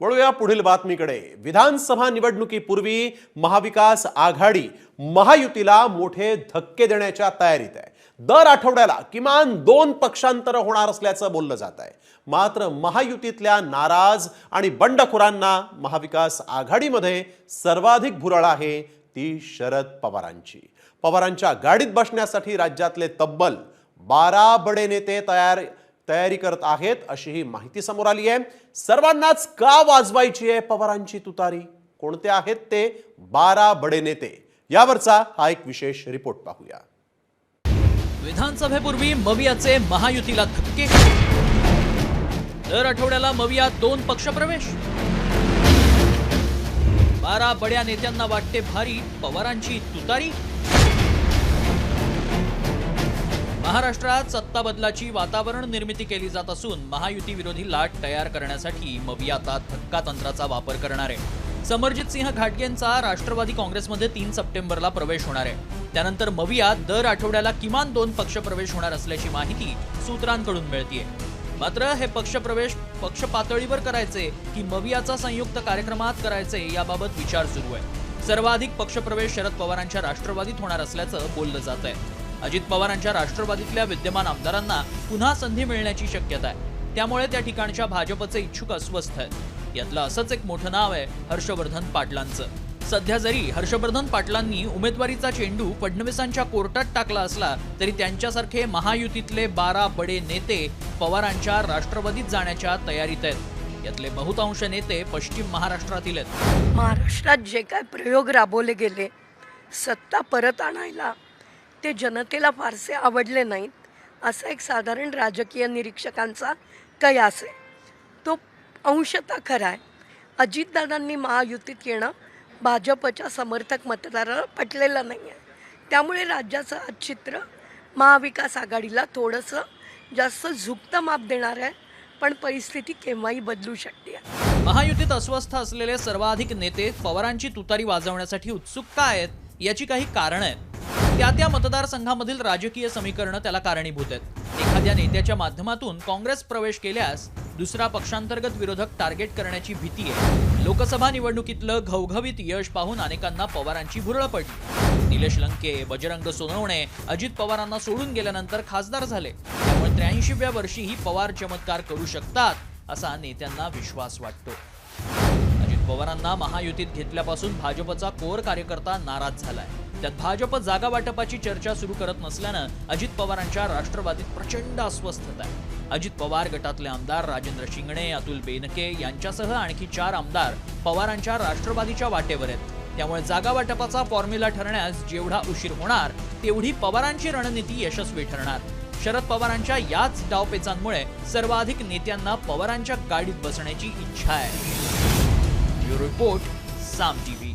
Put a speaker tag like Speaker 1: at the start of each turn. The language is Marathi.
Speaker 1: वळूया पुढील बातमीकडे. विधानसभा निवडणुकीपूर्वी महाविकास आघाडी महायुतीला मोठे धक्के देण्याच्या तयारीत आहे. दर आठवड्याला किमान दोन पक्षांतर होणार असल्याचं बोललं जात आहे. मात्र महायुतीतल्या नाराज आणि बंडखोरांना महाविकास आघाडीमध्ये सर्वाधिक भुरळ आहे ती शरद पवारांची. पवारांच्या गाडीत बसण्यासाठी राज्यातले तब्बल बारा बडे नेते तयार तयारी करत आहेत अशी ही माहिती समोर आली आहे. सर्वांनाच का वाजवायची आहे पवारांची तुतारी? कोणते आहेत ते? बारा बडे नेते. यावरचा हा एक विशेष रिपोर्ट पाहूया.
Speaker 2: विधानसभेपूर्वी मवियाचे महायुतीला धक्के. दर आठवड्याला मवियात दोन पक्षप्रवेश बारा बड्या नेत्यांना वाटते भारी पवारांची तुतारी. महाराष्ट्रात सत्ता बदलाची वातावरण निर्मिती केली जात असून महायुती विरोधी लाट तयार करण्यासाठी मवी आता धक्का तंत्राचा वापर करणार आहे. समरजित सिंह घाटगेंचा राष्ट्रवादी काँग्रेसमध्ये तीन सप्टेंबरला प्रवेश होणार आहे. त्यानंतर मवियात दर आठवड्याला किमान दोन पक्षप्रवेश होणार असल्याची माहिती सूत्रांकडून मिळतीये. मात्र हे पक्षप्रवेश पक्ष पातळीवर करायचे की मवियाचा संयुक्त कार्यक्रमात करायचे याबाबत विचार सुरू आहे. सर्वाधिक पक्षप्रवेश शरद पवारांच्या राष्ट्रवादीत होणार असल्याचं बोललं जात आहे अजित पवारांच्या राष्ट्रवादीतल्या विद्यमान आमदारांना पुन्हा संधी मिळण्याची शक्यता आहे. त्यामुळे त्या ठिकाणच्या भाजपचे इच्छुक अस्वस्थ आहेत. यातलं असंच एक मोठं नाव आहे हर्षवर्धन पाटलांचं. सध्या जरी हर्षवर्धन पाटलांनी उमेदवारीचा चेंडू फडणवीसांच्या कोर्टात टाकला असला तरी त्यांच्यासारखे महायुतीतले बारा बडे नेते पवारांच्या राष्ट्रवादीत जाण्याच्या तयारीत आहेत. यातले बहुतांश नेते पश्चिम महाराष्ट्रातील आहेत.
Speaker 3: महाराष्ट्रात जे काय प्रयोग राबवले गेले सत्ता परत आणायला ते जनतेला फारसे आवडले नाहीत असा एक साधारण राजकीय निरीक्षकांचा कयास आहे. तो अंशतः खरा आहे. अजितदादांनी महायुतीत येणं भाजपच्या समर्थक मतदाराला पटलेलं नाही आहे त्यामुळे राज्याचं आज चित्र महाविकास आघाडीला थोडंसं जास्त झुकतं माप देणार आहे पण परिस्थिती केव्हाही बदलू शकते.
Speaker 2: महायुतीत अस्वस्थ असलेले सर्वाधिक नेते पवारांची तुतारी वाजवण्यासाठी उत्सुक का आहेत याची काही कारणं आहेत. त्या त्या मतदारसंघामधील राजकीय समीकरणं त्याला कारणीभूत आहेत. एखाद्या नेत्याच्या माध्यमातून काँग्रेस प्रवेश केल्यास दुसरा पक्षांतर्गत विरोधक टार्गेट करण्याची भीती आहे. लोकसभा निवडणुकीतलं घवघवीत यश पाहून अनेकांना पवारांची भुरळ पडली. निलेश लंके बजरंग सोनवणे अजित पवारांना सोडून गेल्यानंतर खासदार झाले. त्यामुळे त्र्याऐंशीव्या वर्षीही पवार चमत्कार करू शकतात असा नेत्यांना विश्वास वाटतो. अजित पवारांना महायुतीत घेतल्यापासून भाजपचा कोर कार्यकर्ता नाराज झालाय. त्यात भाजप जागा वाटपाची चर्चा सुरू करत नसल्यानं अजित पवारांच्या राष्ट्रवादीत प्रचंड अस्वस्थता आहे. अजित पवार गटातले आमदार राजेंद्र शिंगणे अतुल बेनके यांच्यासह आणखी चार आमदार पवारांच्या राष्ट्रवादीच्या वाटेवर आहेत. त्यामुळे जागा वाटपाचा फॉर्म्युला ठरण्यास जेवढा उशीर होणार तेवढी पवारांची रणनीती यशस्वी ठरणार. शरद पवारांच्या याच डावपेचांमुळे सर्वाधिक नेत्यांना पवारांच्या गाडीत बसण्याची इच्छा आहे. ब्युरो रिपोर्ट साम टीव्ही